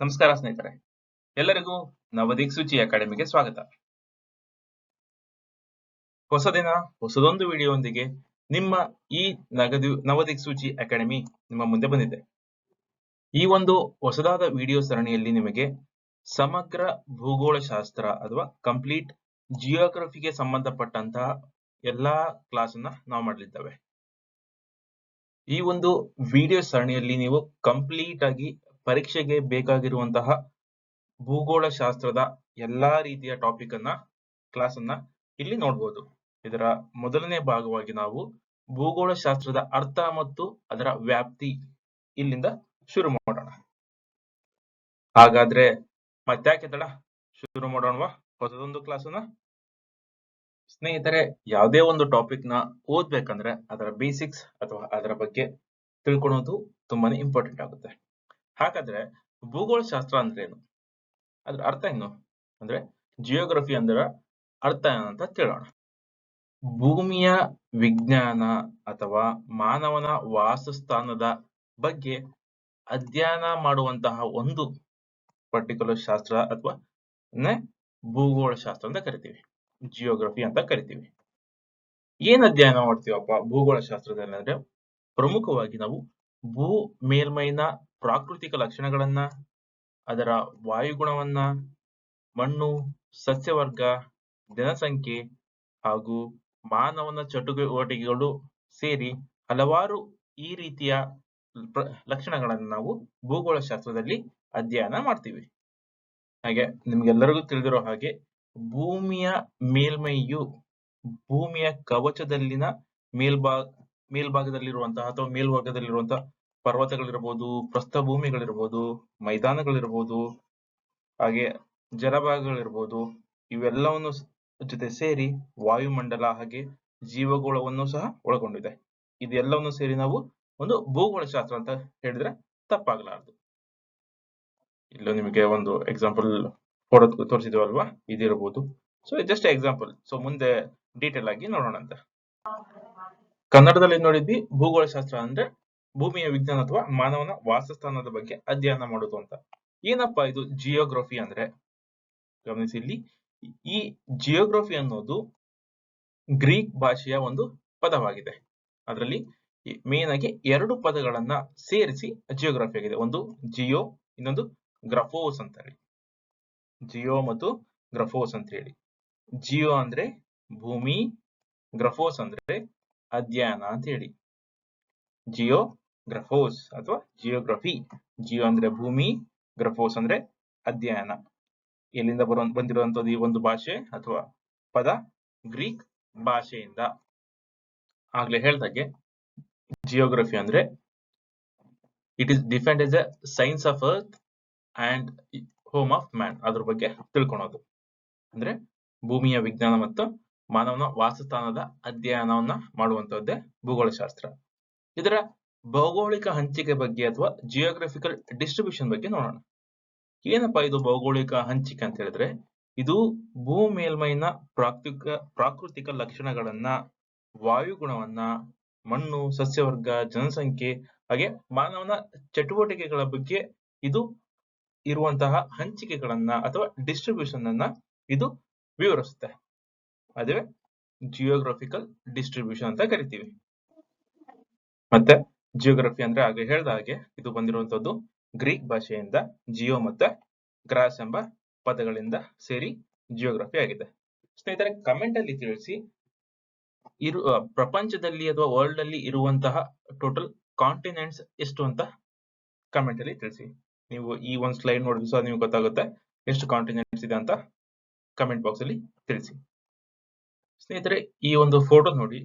ನಮಸ್ಕಾರ ಸ್ನೇಹಿತರೆ, ಎಲ್ಲರಿಗೂ ನವದಿಕ್ಸೂಚಿ ಅಕಾಡೆಮಿಗೆ ಸ್ವಾಗತ. ಹೊಸ ದಿನ ಹೊಸದೊಂದು ವಿಡಿಯೋದೊಂದಿಗೆ ನಿಮ್ಮ ಈ ನಗದು ನವದಿಕ್ಸೂಚಿ ಅಕಾಡೆಮಿ ನಿಮ್ಮ ಮುಂದೆ ಬಂದಿದೆ. ಈ ಒಂದು ಹೊಸದಾದ ವಿಡಿಯೋ ಸರಣಿಯಲ್ಲಿ ನಿಮಗೆ ಸಮಗ್ರ ಭೂಗೋಳಶಾಸ್ತ್ರ ಅಥವಾ ಕಂಪ್ಲೀಟ್ ಜಿಯೋಗ್ರಫಿಗೆ ಸಂಬಂಧಪಟ್ಟಂತಹ ಎಲ್ಲಾ ಕ್ಲಾಸ್ ಅನ್ನ ನಾವು ಮಾಡಲಿದ್ದೇವೆ. ಈ ಒಂದು ವಿಡಿಯೋ ಸರಣಿಯಲ್ಲಿ ನೀವು ಕಂಪ್ಲೀಟ್ ಆಗಿ ಪರೀಕ್ಷೆಗೆ ಬೇಕಾಗಿರುವಂತಹ ಭೂಗೋಳ ಶಾಸ್ತ್ರದ ಎಲ್ಲಾ ರೀತಿಯ ಟಾಪಿಕ್ ಅನ್ನ ಕ್ಲಾಸ್ ಅನ್ನ ಇಲ್ಲಿ ನೋಡಬಹುದು ಇದರ ಮೊದಲನೇ ಭಾಗವಾಗಿ ನಾವು ಭೂಗೋಳ ಶಾಸ್ತ್ರದ ಅರ್ಥ ಮತ್ತು ಅದರ ವ್ಯಾಪ್ತಿ ಇಲ್ಲಿಂದ ಶುರು ಮಾಡೋಣ. ಹಾಗಾದ್ರೆ ಮತ್ತ್ಯಾಕೆ ತಡ ಶುರು ಮಾಡೋಣವಾ? ಹೊಸದೊಂದು ಕ್ಲಾಸ್ ಅನ್ನ? ಸ್ನೇಹಿತರೆ, ಯಾವುದೇ ಒಂದು ಟಾಪಿಕ್ನ ಓದ್ಬೇಕಂದ್ರೆ ಅದರ ಬೇಸಿಕ್ಸ್ ಅಥವಾ ಅದರ ಬಗ್ಗೆ ತಿಳ್ಕೊಳೋದು ತುಂಬಾನೇ ಇಂಪಾರ್ಟೆಂಟ್ ಆಗುತ್ತೆ. ಹಾಗಾದ್ರೆ ಭೂಗೋಳಶಾಸ್ತ್ರ ಅಂದ್ರೆ ಏನು? ಅದ್ರ ಅರ್ಥ ಏನು ಅಂದ್ರೆ ಜಿಯೋಗ್ರಫಿ ಅಂದ್ರ ಅರ್ಥ ಏನಂತ ತಿಳೋಣ ಭೂಮಿಯ ವಿಜ್ಞಾನ ಅಥವಾ ಮಾನವನ ವಾಸಸ್ಥಾನದ ಬಗ್ಗೆ ಅಧ್ಯಯನ ಮಾಡುವಂತಹ ಒಂದು ಪರ್ಟಿಕ್ಯುಲರ್ ಶಾಸ್ತ್ರ ಅಥವಾ ಭೂಗೋಳ ಶಾಸ್ತ್ರ ಅಂತ ಕರಿತೀವಿ. ಜಿಯೋಗ್ರಫಿ ಅಂತ ಕರಿತೀವಿ. ಏನ್ ಅಧ್ಯಯನ ಮಾಡ್ತೀವಪ್ಪ ಭೂಗೋಳ ಶಾಸ್ತ್ರದಲ್ಲಿ ಅಂದ್ರೆ ಪ್ರಮುಖವಾಗಿ ನಾವು ಭೂ ಮೇಲ್ಮೈನ ಪ್ರಾಕೃತಿಕ ಲಕ್ಷಣಗಳನ್ನ, ಅದರ ವಾಯುಗುಣವನ್ನ, ಮಣ್ಣು, ಸಸ್ಯವರ್ಗ, ಜನಸಂಖ್ಯೆ ಹಾಗೂ ಮಾನವನ ಚಟುವಟಿಕೆಗಳು ಸೇರಿ ಹಲವಾರು ಈ ರೀತಿಯ ಲಕ್ಷಣಗಳನ್ನು ನಾವು ಭೂಗೋಳಶಾಸ್ತ್ರದಲ್ಲಿ ಅಧ್ಯಯನ ಮಾಡ್ತೀವಿ. ಹಾಗೆ ನಿಮ್ಗೆಲ್ಲರಿಗೂ ತಿಳಿದಿರೋ ಹಾಗೆ ಭೂಮಿಯ ಮೇಲ್ಮೈಯು ಭೂಮಿಯ ಕವಚದಲ್ಲಿನ ಮೇಲ್ಭಾಗ ಮೇಲ್ಭಾಗದಲ್ಲಿರುವಂತಹ ಅಥವಾ ಮೇಲ್ಭಾಗದಲ್ಲಿರುವಂತಹ ಪರ್ವತಗಳಿರ್ಬೋದು, ಪ್ರಸ್ಥಭೂಮಿಗಳಿರ್ಬೋದು, ಮೈದಾನಗಳಿರ್ಬೋದು, ಹಾಗೆ ಜಲಭಾಗಗಳಿರ್ಬೋದು, ಇವೆಲ್ಲವನ್ನು ಜೊತೆ ಸೇರಿ ವಾಯುಮಂಡಲ ಹಾಗೆ ಜೀವಗೋಳವನ್ನು ಸಹ ಒಳಗೊಂಡಿದೆ. ಇದೆಲ್ಲವನ್ನು ಸೇರಿ ನಾವು ಒಂದು ಭೂಗೋಳಶಾಸ್ತ್ರ ಅಂತ ಹೇಳಿದ್ರೆ ತಪ್ಪಾಗಲಾರದು. ಇಲ್ಲೂ ನಿಮಗೆ ಒಂದು ಎಕ್ಸಾಂಪಲ್ ಫೋಟೋ ತೋರಿಸಿದ್ವಲ್ವಾ ಇದಿರಬಹುದು ಸೊ ಜಸ್ಟ್ ಎಕ್ಸಾಂಪಲ್ ಸೊ ಮುಂದೆ ಡೀಟೇಲ್ ಆಗಿ ನೋಡೋಣ ಅಂತ ಕನ್ನಡದಲ್ಲಿ ನೋಡಿದ್ವಿ ಭೂಗೋಳ ಶಾಸ್ತ್ರ ಅಂದ್ರೆ ಭೂಮಿಯ ವಿಜ್ಞಾನ ಅಥವಾ ಮಾನವನ ವಾಸಸ್ಥಾನದ ಬಗ್ಗೆ ಅಧ್ಯಯನ ಮಾಡೋದು ಅಂತ. ಏನಪ್ಪಾ ಇದು ಜಿಯೋಗ್ರಫಿ ಅಂದ್ರೆ? ಗಮನಿಸಿ ಇಲ್ಲಿ. ಈ ಜಿಯೋಗ್ರಫಿ ಅನ್ನೋದು ಗ್ರೀಕ್ ಭಾಷೆಯ ಒಂದು ಪದವಾಗಿದೆ. ಅದರಲ್ಲಿ ಮೇನ್ ಆಗಿ ಎರಡು ಪದಗಳನ್ನ ಸೇರಿಸಿ ಜಿಯೋಗ್ರಫಿ ಆಗಿದೆ. ಒಂದು ಜಿಯೋ ಇನ್ನೊಂದು ಗ್ರಫೋಸ್ ಅಂತ ಹೇಳಿ. ಜಿಯೋ ಮತ್ತು ಗ್ರಫೋಸ್ ಅಂತ ಹೇಳಿ. ಜಿಯೋ ಅಂದ್ರೆ ಭೂಮಿ ಗ್ರಫೋಸ್ ಅಂದ್ರೆ ಅಧ್ಯಯನ ಅಂತ ಹೇಳಿ ಜಿಯೋ ಗ್ರಫೋಸ್ ಅಥವಾ ಜಿಯೋಗ್ರಫಿ ಜಿಯೋ ಅಂದ್ರೆ ಭೂಮಿ ಗ್ರಫೋಸ್ ಅಂದ್ರೆ ಅಧ್ಯಯನ. ಎಲ್ಲಿಂದ ಬರುವ ಬಂದಿರುವಂತದ್ದು ಈ ಒಂದು ಭಾಷೆ ಅಥವಾ ಪದ ಗ್ರೀಕ್ ಭಾಷೆಯಿಂದ. ಆಗ್ಲೇ ಹೇಳ್ದಾಗೆ ಜಿಯೋಗ್ರಫಿ ಅಂದ್ರೆ it is defined as a science of earth and home of man ಅದ್ರ ಬಗ್ಗೆ ತಿಳ್ಕೊಳೋದು. ಅಂದ್ರೆ ಭೂಮಿಯ ವಿಜ್ಞಾನ ಮತ್ತು ಮಾನವನ ವಾಸಸ್ಥಾನದ ಅಧ್ಯಯನವನ್ನ ಮಾಡುವಂತದ್ದೇ ಭೂಗೋಳಶಾಸ್ತ್ರ. ಇದರ ಭೌಗೋಳಿಕ ಹಂಚಿಕೆ ಬಗ್ಗೆ ಅಥವಾ ಜಿಯೋಗ್ರಫಿಕಲ್ ಡಿಸ್ಟ್ರಿಬ್ಯೂಷನ್ ಬಗ್ಗೆ ನೋಡೋಣ. ಏನಪ್ಪಾ ಇದು ಭೌಗೋಳಿಕ ಹಂಚಿಕೆ ಅಂತ ಹೇಳಿದ್ರೆ, ಇದು ಭೂ ಮೇಲ್ಮೈನ ಪ್ರಾಕೃತಿಕ ಪ್ರಾಕೃತಿಕ ಲಕ್ಷಣಗಳನ್ನ, ವಾಯುಗುಣವನ್ನ, ಮಣ್ಣು, ಸಸ್ಯವರ್ಗ, ಜನಸಂಖ್ಯೆ, ಹಾಗೆ ಮಾನವನ ಚಟುವಟಿಕೆಗಳ ಬಗ್ಗೆ ಇದು ಇರುವಂತಹ ಹಂಚಿಕೆಗಳನ್ನ ಅಥವಾ ಡಿಸ್ಟ್ರಿಬ್ಯೂಷನ್ ಅನ್ನ ಇದು ವಿವರಿಸುತ್ತೆ. ಅದೇ ಜಿಯೋಗ್ರಫಿಕಲ್ ಡಿಸ್ಟ್ರಿಬ್ಯೂಷನ್ ಅಂತ ಕರಿತೀವಿ. ಮತ್ತೆ ಜಿಯೋಗ್ರಫಿ ಅಂದ್ರೆ ಹಾಗೆ ಹೇಳ್ದ ಹಾಗೆ ಇದು ಬಂದಿರುವಂತದ್ದು ಗ್ರೀಕ್ ಭಾಷೆಯಿಂದ ಜಿಯೋ ಮತ್ತೆ ಗ್ರಾಸ್ ಎಂಬ ಪದಗಳಿಂದ ಸೇರಿ ಜಿಯೋಗ್ರಫಿ ಆಗಿದೆ. ಸ್ನೇಹಿತರೆ ಕಮೆಂಟ್ ಅಲ್ಲಿ ತಿಳಿಸಿ ಇರು ಪ್ರಪಂಚದಲ್ಲಿ ಅಥವಾ ವರ್ಲ್ಡ್ ಅಲ್ಲಿ ಇರುವಂತಹ ಟೋಟಲ್ ಕಾಂಟಿನೆಂಟ್ಸ್ ಎಷ್ಟು ಅಂತ ಕಮೆಂಟ್ ಅಲ್ಲಿ ತಿಳಿಸಿ. ನೀವು ಈ ಒಂದು ಸ್ಲೈಡ್ ನೋಡಿದ್ರು ಸಹ ನಿಮ್ಗೆ ಗೊತ್ತಾಗುತ್ತೆ ಎಷ್ಟು ಕಾಂಟಿನೆಂಟ್ಸ್ ಇದೆ ಅಂತ ಕಮೆಂಟ್ ಬಾಕ್ಸ್ ಅಲ್ಲಿ ತಿಳಿಸಿ. ಸ್ನೇಹಿತರೆ, ಈ ಒಂದು ಫೋಟೋ ನೋಡಿ.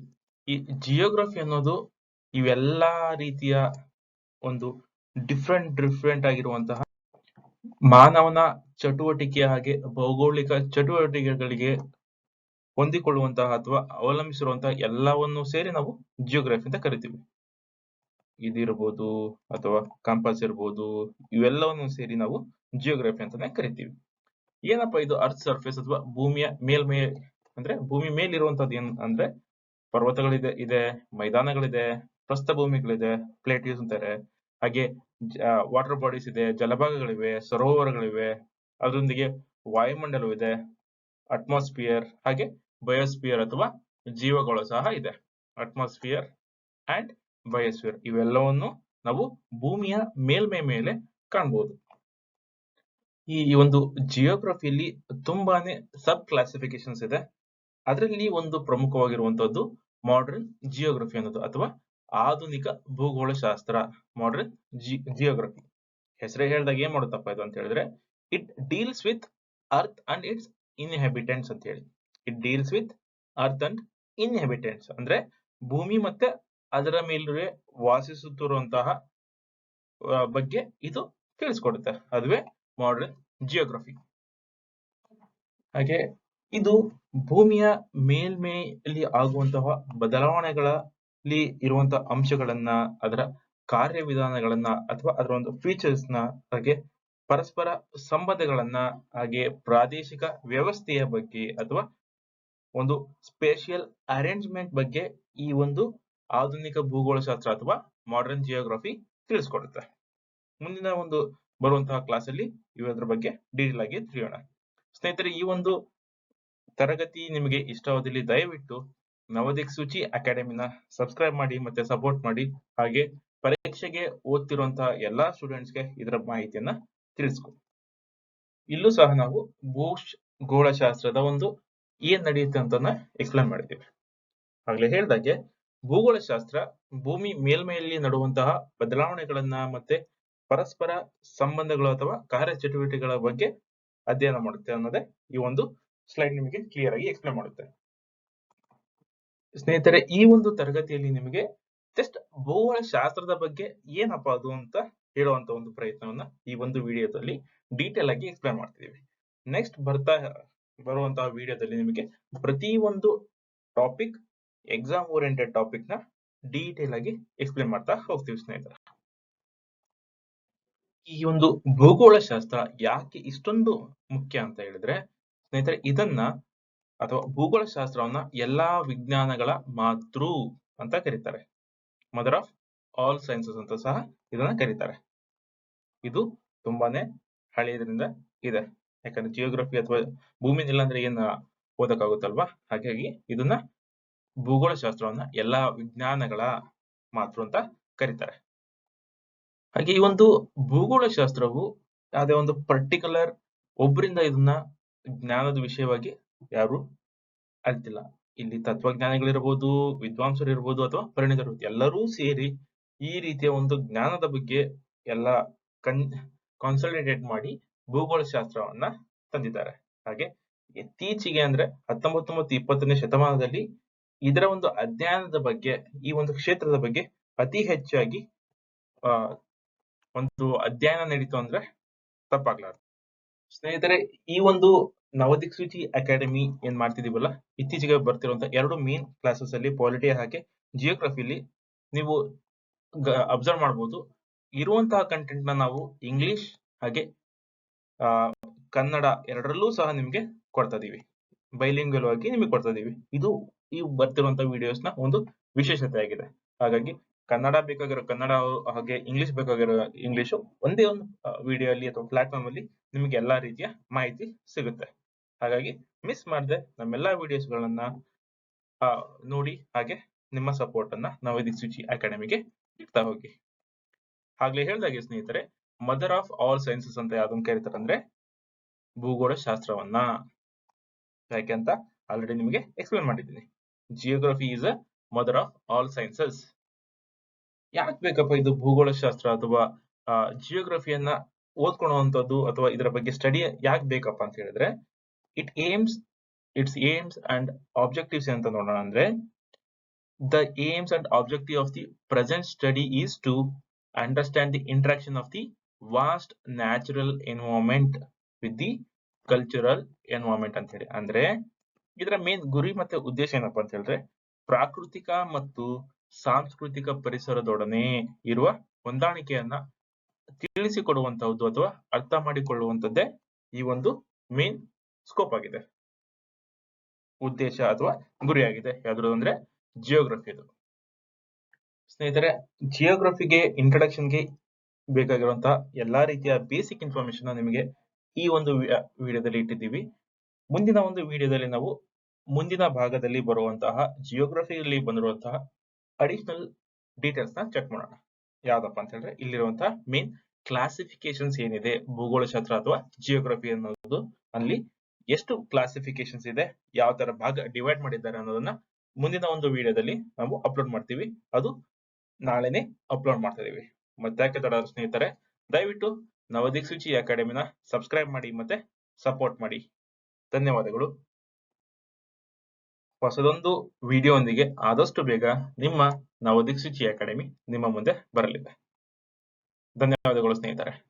ಈ ಜಿಯೋಗ್ರಫಿ ಅನ್ನೋದು ಇವೆಲ್ಲ ರೀತಿಯ ಒಂದು ಡಿಫ್ರೆಂಟ್ ಡಿಫ್ರೆಂಟ್ ಆಗಿರುವಂತಹ ಮಾನವನ ಚಟುವಟಿಕೆ ಹಾಗೆ ಭೌಗೋಳಿಕ ಚಟುವಟಿಕೆಗಳಿಗೆ ಹೊಂದಿಕೊಳ್ಳುವಂತಹ ಅಥವಾ ಅವಲಂಬಿಸಿರುವಂತಹ ಎಲ್ಲವನ್ನು ಸೇರಿ ನಾವು ಜಿಯೋಗ್ರಫಿ ಅಂತ ಕರಿತೀವಿ. ಇದಿರ್ಬೋದು ಅಥವಾ ಕಂಪಾಸ್ ಇರ್ಬೋದು, ಇವೆಲ್ಲವನ್ನು ಸೇರಿ ನಾವು ಜಿಯೋಗ್ರಫಿ ಅಂತಾನೆ ಕರಿತೀವಿ. ಏನಪ್ಪಾ ಇದು ಅರ್ತ್ ಸರ್ಫೇಸ್ ಅಥವಾ ಭೂಮಿಯ ಮೇಲ್ಮೈ ಅಂದ್ರೆ ಭೂಮಿ ಮೇಲಿರುವಂತದ್ದು ಏನ್ ಅಂದ್ರೆ ಪರ್ವತಗಳಿದೆ, ಇದೆ, ಮೈದಾನಗಳಿದೆ, ಪ್ರಸ್ಥಭೂಮಿಗಳಿದೆ, ಪ್ಲೇಟ್ಯೂಸ್ ಅಂತಾರೆ. ಹಾಗೆ ವಾಟರ್ ಬಾಡೀಸ್ ಇದೆ, ಜಲಭಾಗಗಳಿವೆ, ಸರೋವರಗಳಿವೆ, ಅದರೊಂದಿಗೆ ವಾಯುಮಂಡಲವಿದೆ ಅಟ್ಮಾಸ್ಫಿಯರ್ ಹಾಗೆ ಬಯೋಸ್ಫಿಯರ್ ಅಥವಾ ಜೀವಗಳು ಸಹ ಇದೆ. ಅಟ್ಮಾಸ್ಫಿಯರ್ ಅಂಡ್ ಬಯೋಸ್ಫಿಯರ್ ಇವೆಲ್ಲವನ್ನು ನಾವು ಭೂಮಿಯ ಮೇಲ್ಮೈ ಮೇಲೆ ಕಾಣಬಹುದು ಈ ಒಂದು ಜಿಯೋಗ್ರಫಿಯಲ್ಲಿ ತುಂಬಾನೇ ಸಬ್ ಕ್ಲಾಸಿಫಿಕೇಶನ್ಸ್ ಇದೆ. ಅದರಲ್ಲಿ ಒಂದು ಪ್ರಮುಖವಾಗಿರುವಂತದ್ದು ಮಾಡ್ರನ್ ಜಿಯೋಗ್ರಫಿ ಅನ್ನೋದು ಅಥವಾ ಆಧುನಿಕ ಭೂಗೋಳ ಶಾಸ್ತ್ರ ಮಾಡರ್ನ್ ಜಿಯೋಗ್ರಫಿ ಹೆಸರೇ ಹೇಳಿದಾಗ ಏನ್ ಮಾಡುತ್ತಪ್ಪ ಇದು ಅಂತ ಹೇಳಿದ್ರೆ it deals with earth and its inhabitants ಅಂತ ಹೇಳಿ. It deals with earth and inhabitants ಅಂದ್ರೆ ಭೂಮಿ ಮತ್ತೆ ಅದರ ಮೇಲುವೆ ವಾಸಿಸುತ್ತಿರುವಂತಹ ಬಗ್ಗೆ ಇದು ತಿಳಿಸ್ಕೊಡುತ್ತೆ. ಅದುವೇ ಮಾಡ್ರನ್ ಜಿಯೋಗ್ರಫಿ ಹಾಗೆ ಇದು ಭೂಮಿಯ ಮೇಲ್ಮೈಯಲ್ಲಿ ಆಗುವಂತಹ ಬದಲಾವಣೆಗಳಲ್ಲಿ ಇರುವಂತಹ ಅಂಶಗಳನ್ನ, ಅದರ ಕಾರ್ಯವಿಧಾನಗಳನ್ನ ಅಥವಾ ಅದರ ಒಂದು ಫೀಚರ್ಸ್ನ ಹಾಗೆ ಪರಸ್ಪರ ಸಂಬಂಧಗಳನ್ನ ಹಾಗೆ ಪ್ರಾದೇಶಿಕ ವ್ಯವಸ್ಥೆಯ ಬಗ್ಗೆ ಅಥವಾ ಒಂದು ಸ್ಪೇಷಿಯಲ್ ಅರೇಂಜ್ಮೆಂಟ್ ಬಗ್ಗೆ ಈ ಒಂದು ಆಧುನಿಕ ಭೂಗೋಳಶಾಸ್ತ್ರ ಅಥವಾ ಮಾಡರ್ನ್ ಜಿಯೋಗ್ರಫಿ ತಿಳಿಸ್ಕೊಡುತ್ತೆ. ಮುಂದಿನ ಒಂದು ಬರುವಂತಹ ಕ್ಲಾಸ್ ಅಲ್ಲಿ ಇವುದ್ರ ಬಗ್ಗೆ ಡೀಟೇಲ್ ಆಗಿ ತಿಳಿಯೋಣ. ಸ್ನೇಹಿತರೆ, ಈ ಒಂದು ತರಗತಿ ನಿಮಗೆ ಇಷ್ಟವಾದಲ್ಲಿ ದಯವಿಟ್ಟು ನವದಿಕ್ ಸೂಚಿ ಅಕಾಡೆಮಿನ ಸಬ್ಸ್ಕ್ರೈಬ್ ಮಾಡಿ ಮತ್ತೆ ಸಪೋರ್ಟ್ ಮಾಡಿ. ಹಾಗೆ ಪರೀಕ್ಷೆಗೆ ಓದ್ತಿರುವಂತಹ ಎಲ್ಲಾ ಸ್ಟೂಡೆಂಟ್ಸ್ಗೆ ಇದರ ಮಾಹಿತಿಯನ್ನ ತಿಳಿಸ್ಕೊ. ಇಲ್ಲೂ ಸಹ ನಾವು ಭೂಗೋಳಶಾಸ್ತ್ರದ ಒಂದು ಏನ್ ನಡೆಯುತ್ತೆ ಅಂತ ಎಕ್ಸ್ಪ್ಲೈನ್ ಮಾಡಿದ್ದೀವಿ. ಆಗ್ಲೇ ಹೇಳ್ದಾಗೆ ಭೂಗೋಳಶಾಸ್ತ್ರ ಭೂಮಿ ಮೇಲ್ಮೈಯಲ್ಲಿ ನಡುವಂತಹ ಬದಲಾವಣೆಗಳನ್ನ ಮತ್ತೆ ಪರಸ್ಪರ ಸಂಬಂಧಗಳು ಅಥವಾ ಕಾರ್ಯಚಟುವಟಿಕೆಗಳ ಬಗ್ಗೆ ಅಧ್ಯಯನ ಮಾಡುತ್ತೆ ಅನ್ನೋದೇ ಈ ಒಂದು ಸ್ಲೈಡ್ ನಿಮಗೆ ಕ್ಲಿಯರ್ ಆಗಿ ಎಕ್ಸ್ಪ್ಲೇನ್ ಮಾಡುತ್ತೆ. ಸ್ನೇಹಿತರೆ, ಈ ಒಂದು ತರಗತಿಯಲ್ಲಿ ನಿಮಗೆ ಜಸ್ಟ್ ಭೂಗೋಳ ಶಾಸ್ತ್ರದ ಬಗ್ಗೆ ಏನಪ್ಪ ಅದು ಅಂತ ಹೇಳುವಂತ ಒಂದು ಪ್ರಯತ್ನವನ್ನ ಈ ಒಂದು ವಿಡಿಯೋದಲ್ಲಿ ಡೀಟೇಲ್ ಆಗಿ ಎಕ್ಸ್ಪ್ಲೇನ್ ಮಾಡ್ತಿದೀವಿ ನೆಕ್ಸ್ಟ್ ಬರ್ತಾ, ಬರುವಂತಹ ವಿಡಿಯೋದಲ್ಲಿ ನಿಮಗೆ ಪ್ರತಿ ಒಂದು ಟಾಪಿಕ್ ಎಕ್ಸಾಮ್ ಓರಿಯೆಂಟೆಡ್ ಟಾಪಿಕ್ನ ಡೀಟೇಲ್ ಆಗಿ ಎಕ್ಸ್ಪ್ಲೇನ್ ಮಾಡ್ತಾ ಹೋಗ್ತೀವಿ ಸ್ನೇಹಿತರೆ. ಈ ಒಂದು ಭೂಗೋಳ ಶಾಸ್ತ್ರ ಯಾಕೆ ಇಷ್ಟೊಂದು ಮುಖ್ಯ ಅಂತ ಹೇಳಿದ್ರೆ ಸ್ನೇಹಿತರೆ, ಇದನ್ನ ಅಥವಾ ಭೂಗೋಳ ಶಾಸ್ತ್ರವನ್ನ ಎಲ್ಲಾ ವಿಜ್ಞಾನಗಳ ಮಾತೃ ಅಂತ ಕರೀತಾರೆ. ಮದರ್ ಆಫ್ ಆಲ್ ಸೈನ್ಸಸ್ ಅಂತ ಸಹ ಇದನ್ನ ಕರೀತಾರೆ. ಇದು ತುಂಬಾನೇ ಹಳೆಯದ್ರಿಂದ ಇದೆ. ಯಾಕಂದ್ರೆ ಜಿಯೋಗ್ರಫಿ ಅಥವಾ ಭೂಮಿ ಇಲ್ಲ ಅಂದ್ರೆ ಏನ್ ಓದಕ್ಕಾಗುತ್ತಲ್ವಾ? ಹಾಗಾಗಿ ಇದನ್ನ ಭೂಗೋಳ ಶಾಸ್ತ್ರವನ್ನ ಎಲ್ಲಾ ವಿಜ್ಞಾನಗಳ ಮಾತೃ ಅಂತ ಕರೀತಾರೆ. ಹಾಗೆ ಈ ಒಂದು ಭೂಗೋಳ ಶಾಸ್ತ್ರವು ಯಾವುದೇ ಒಂದು ಪರ್ಟಿಕ್ಯುಲರ್ ಒಬ್ಬರಿಂದ ಇದನ್ನ ಜ್ಞಾನದ ವಿಷಯವಾಗಿ ಯಾರು ಅರಿತಿಲ್ಲ. ಇಲ್ಲಿ ತತ್ವಜ್ಞಾನಿಗಳಿರ್ಬೋದು ವಿದ್ವಾಂಸರು ಇರ್ಬೋದು ಅಥವಾ ಪರಿಣಿತರು ಎಲ್ಲರೂ ಸೇರಿ ಈ ರೀತಿಯ ಒಂದು ಜ್ಞಾನದ ಬಗ್ಗೆ ಎಲ್ಲ ಕನ್ ಕಾನ್ಸಲ್ಟೇಟ್ ಮಾಡಿ ಭೂಗೋಳ ಶಾಸ್ತ್ರವನ್ನ ತಂದಿದ್ದಾರೆ. ಹಾಗೆ ಇತ್ತೀಚೆಗೆ ಅಂದ್ರೆ ಹತ್ತೊಂಬತ್ತು ಮತ್ತು ಇಪ್ಪತ್ತನೇ ಶತಮಾನದಲ್ಲಿ ಇದರ ಒಂದು ಅಧ್ಯಯನದ ಬಗ್ಗೆ, ಈ ಒಂದು ಕ್ಷೇತ್ರದ ಬಗ್ಗೆ ಅತಿ ಹೆಚ್ಚಾಗಿ ಒಂದು ಅಧ್ಯಯನ ನಡೀತು ಅಂದ್ರೆ ತಪ್ಪಾಗ್ಲಾರ್ದು. ಸ್ನೇಹಿತರೆ, ಈ ಒಂದು ನವದಿಕ್ಸೂಚಿ ಅಕಾಡೆಮಿ ಏನ್ ಮಾಡ್ತಿದೀವಲ್ಲ, ಇತ್ತೀಚೆಗೆ ಬರ್ತಿರುವಂತ ಎರಡು ಮೇನ್ ಕ್ಲಾಸಸ್ ಅಲ್ಲಿ ಪಾಲಿಟಿ ಹಾಗೆ ಜಿಯೋಗ್ರಫಿಲಿ ನೀವು ಅಬ್ಸರ್ವ್ ಮಾಡಬಹುದು ಇರುವಂತಹ ಕಂಟೆಂಟ್ನ ನಾವು ಇಂಗ್ಲಿಷ್ ಹಾಗೆ ಕನ್ನಡ ಎರಡರಲ್ಲೂ ಸಹ ನಿಮ್ಗೆ ಕೊಡ್ತಾ ಇದೀವಿ. ಬೈಲಿಂಗ್ವಲ್ ಆಗಿ ನಿಮಗೆ ಕೊಡ್ತಾ ಇದೀವಿ. ಇದು ಈ ಬರ್ತಿರುವಂತಹ ವಿಡಿಯೋಸ್ನ ಒಂದು ವಿಶೇಷತೆ ಆಗಿದೆ ಹಾಗಾಗಿ ಕನ್ನಡ ಬೇಕಾಗಿರೋ ಕನ್ನಡ ಹಾಗೆ ಇಂಗ್ಲಿಷ್ ಬೇಕಾಗಿರೋ ಇಂಗ್ಲಿಷು ಒಂದೇ ಒಂದು ವಿಡಿಯೋ ಅಲ್ಲಿ ಅಥವಾ ಪ್ಲಾಟ್ಫಾರ್ಮ್ ಅಲ್ಲಿ ನಿಮಗೆ ಎಲ್ಲಾ ರೀತಿಯ ಮಾಹಿತಿ ಸಿಗುತ್ತೆ. ಹಾಗಾಗಿ ಮಿಸ್ ಮಾಡದೆ ನಮ್ಮೆಲ್ಲಾ ವಿಡಿಯೋಸ್ ಗಳನ್ನ ನೋಡಿ ಹಾಗೆ ನಿಮ್ಮ ಸಪೋರ್ಟ್ ಅನ್ನ ನಾವು ಸೂಚಿ ಅಕಾಡೆಮಿಗೆ ಇಡ್ತಾ ಹೋಗಿ. ಆಗ್ಲೇ ಹೇಳ್ದಾಗೆ ಸ್ನೇಹಿತರೆ ಮದರ್ ಆಫ್ ಆಲ್ ಸೈನ್ಸಸ್ ಅಂತ ಯಾವ್ದನ್ನ ಕರೀತಾರೆ ಭೂಗೋಳ ಶಾಸ್ತ್ರವನ್ನ. ಯಾಕೆ ಅಂತ ಆಲ್ರೆಡಿ ನಿಮಗೆ ಎಕ್ಸ್ಪ್ಲೇನ್ ಮಾಡಿದ್ದೀನಿ. Geography is a mother of all sciences ಯಾಕೆ ಬೇಕಪ್ಪ ಇದು ಭೂಗೋಳ ಶಾಸ್ತ್ರ ಅಥವಾ ಜಿಯೋಗ್ರಫಿಯನ್ನ ಓದ್ಕೊಳ್ಳುವಂಥದ್ದು ಅಥವಾ ಇದರ ಬಗ್ಗೆ ಸ್ಟಡಿ ಯಾಕೆ ಬೇಕಪ್ಪ ಅಂತ ಹೇಳಿದ್ರೆ it aims its aims and objectives ಅಂತ ನೋಡೋಣ ಅಂದ್ರೆ the aims and objective of the present study is to understand the interaction of the vast natural environment with the cultural environment ಅಂತ ಹೇಳಿ. ಅಂದ್ರೆ, ಇದರ ಮೇನ್ ಗುರಿ ಮತ್ತೆ ಉದ್ದೇಶ ಏನಪ್ಪಾ ಅಂತ ಹೇಳಿದ್ರೆ, ಪ್ರಾಕೃತಿಕ ಮತ್ತು ಸಾಂಸ್ಕೃತಿಕ ಪರಿಸರದೊಡನೆ ಇರುವ ಹೊಂದಾಣಿಕೆಯನ್ನ ತಿಳಿಸಿಕೊಡುವಂತಹದ್ದು ಅಥವಾ ಅರ್ಥ ಮಾಡಿಕೊಳ್ಳುವಂತದ್ದೇ ಈ ಒಂದು ಮೇನ್ ಸ್ಕೋಪ್ ಆಗಿದೆ. ಉದ್ದೇಶ ಅಥವಾ ಗುರಿಯಾಗಿದೆ. ಯಾವ್ದು ಅಂದ್ರೆ ಜಿಯೋಗ್ರಫಿದು ಸ್ನೇಹಿತರೆ ಜಿಯೋಗ್ರಫಿಗೆ ಇಂಟ್ರಡಕ್ಷನ್ಗೆ ಬೇಕಾಗಿರುವಂತಹ ಎಲ್ಲಾ ರೀತಿಯ ಬೇಸಿಕ್ ಇನ್ಫಾರ್ಮೇಶನ್ ನಿಮಗೆ ಈ ಒಂದು ವಿಡಿಯೋದಲ್ಲಿ ಇಟ್ಟಿದ್ದೀವಿ. ಮುಂದಿನ ಒಂದು ವಿಡಿಯೋದಲ್ಲಿ ನಾವು ಮುಂದಿನ ಭಾಗದಲ್ಲಿ ಬರುವಂತಹ ಜಿಯೋಗ್ರಫಿಯಲ್ಲಿ ಬಂದಿರುವಂತಹ ಅಡಿಷನಲ್ ಡೀಟೇಲ್ಸ್ನ ಚೆಕ್ ಮಾಡೋಣ. ಯಾವ್ದಪ್ಪ ಅಂತ ಹೇಳಿದ್ರೆ ಇಲ್ಲಿರುವಂತಹ ಮೇನ್ ಕ್ಲಾಸಿಫಿಕೇಶನ್ಸ್ ಏನಿದೆ? ಭೂಗೋಳಶಾಸ್ತ್ರ ಅಥವಾ ಜಿಯೋಗ್ರಫಿ ಅನ್ನೋದು ಅಲ್ಲಿ ಎಷ್ಟು ಕ್ಲಾಸಿಫಿಕೇಶನ್ಸ್ ಇದೆ, ಯಾವ ತರ ಭಾಗ ಡಿವೈಡ್ ಮಾಡಿದ್ದಾರೆ ಅನ್ನೋದನ್ನ ಮುಂದಿನ ಒಂದು ವಿಡಿಯೋದಲ್ಲಿ ನಾವು ಅಪ್ಲೋಡ್ ಮಾಡ್ತೀವಿ. ಅದು ನಾಳೆನೆ ಅಪ್ಲೋಡ್ ಮಾಡ್ತಾ ಇದೀವಿ. ಮತ್ತೆ ಯಾಕೆ ತಡ ಸ್ನೇಹಿತರೆ, ದಯವಿಟ್ಟು ನವದಿಕ್ಸೂಚಿ ಅಕಾಡೆಮಿನ ಸಬ್ಸ್ಕ್ರೈಬ್ ಮಾಡಿ ಮತ್ತೆ ಸಪೋರ್ಟ್ ಮಾಡಿ. ಧನ್ಯವಾದಗಳು. ಹೊಸದೊಂದು ವಿಡಿಯೋಂದಿಗೆ ಆದಷ್ಟು ಬೇಗ ನಿಮ್ಮ ನವದಿಕ್ಸೂಚಿ ಅಕಾಡೆಮಿ ನಿಮ್ಮ ಮುಂದೆ ಬರಲಿದೆ. ಧನ್ಯವಾದಗಳು ಸ್ನೇಹಿತರೆ.